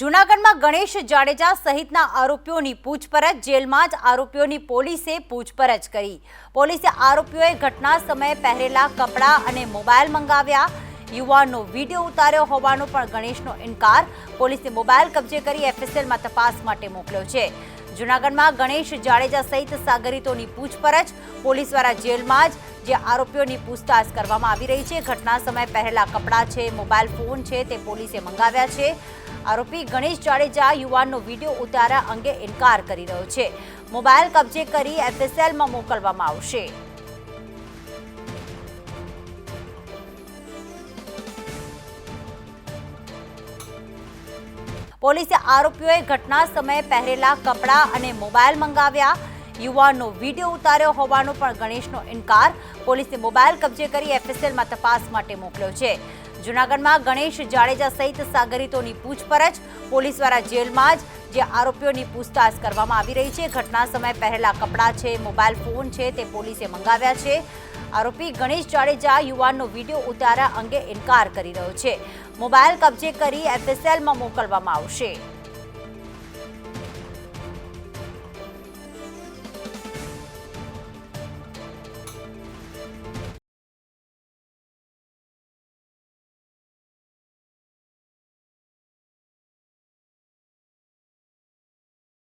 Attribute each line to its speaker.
Speaker 1: જૂનાગઢમાં ગણેશ જાડેજા સહિતના આરોપીઓની પૂછપરછ જેલમાં જ આરોપીઓની પોલીસે પૂછપરછ કરી. પોલીસે આરોપીઓએ ઘટના સમયે પહેરેલા કપડાં અને મોબાઈલ મંગાવ્યા. યુવાનનો વીડિયો ઉતાર્યો હોવાનો પણ ગણેશનો ઇનકાર. પોલીસે મોબાઈલ કબજે કરી એફએસએલમાં તપાસ માટે મોકલ્યો છે. જૂનાગઢમાં ગણેશ જાડેજા સહિત સાગરીતોની પૂછપરછ. પોલીસ દ્વારા જેલમાં જ જે આરોપીઓની પૂછતાછ કરવામાં આવી રહી છે. ઘટના સમયે પહેરેલા કપડાં છે, મોબાઈલ ફોન છે, તે પોલીસે મંગાવ્યા છે. આરોપી ગણેશ જાડેજા યુવાનનો વીડિયો ઉતાર્યા અંગે ઇનકાર કરી રહ્યો છે. મોબાઈલ કબજે કરી એફએસએલમાં મોકલવામાં આવશે. પોલીસે આરોપીઓએ ઘટના સમયે પહેરેલા કપડાં અને મોબાઈલ મંગાવ્યા. યુવાનનો વીડિયો ઉતાર્યો હોવાનો પણ ગણેશનો ઇનકાર. પોલીસે મોબાઈલ કબજે કરી એફએસએલમાં તપાસ માટે મોકલ્યો છે. જૂનાગઢમાં ગણેશ જાડેજા સહિત સાગરીતોની પૂછપરછ. પોલીસ દ્વારા જેલમાં જ જે આરોપીઓની પૂછતાછ કરવામાં આવી રહી છે. ઘટના સમયે પહેરેલા કપડાં છે, મોબાઈલ ફોન છે તે પોલીસે મંગાવ્યા છે. આરોપી ગણેશ જાડેજા યુવાનનો વીડિયો ઉતાર્યા અંગે ઇનકાર કરી રહ્યો છે. મોબાઈલ કબજે કરી એફએસએલમાં મોકલવામાં આવશે.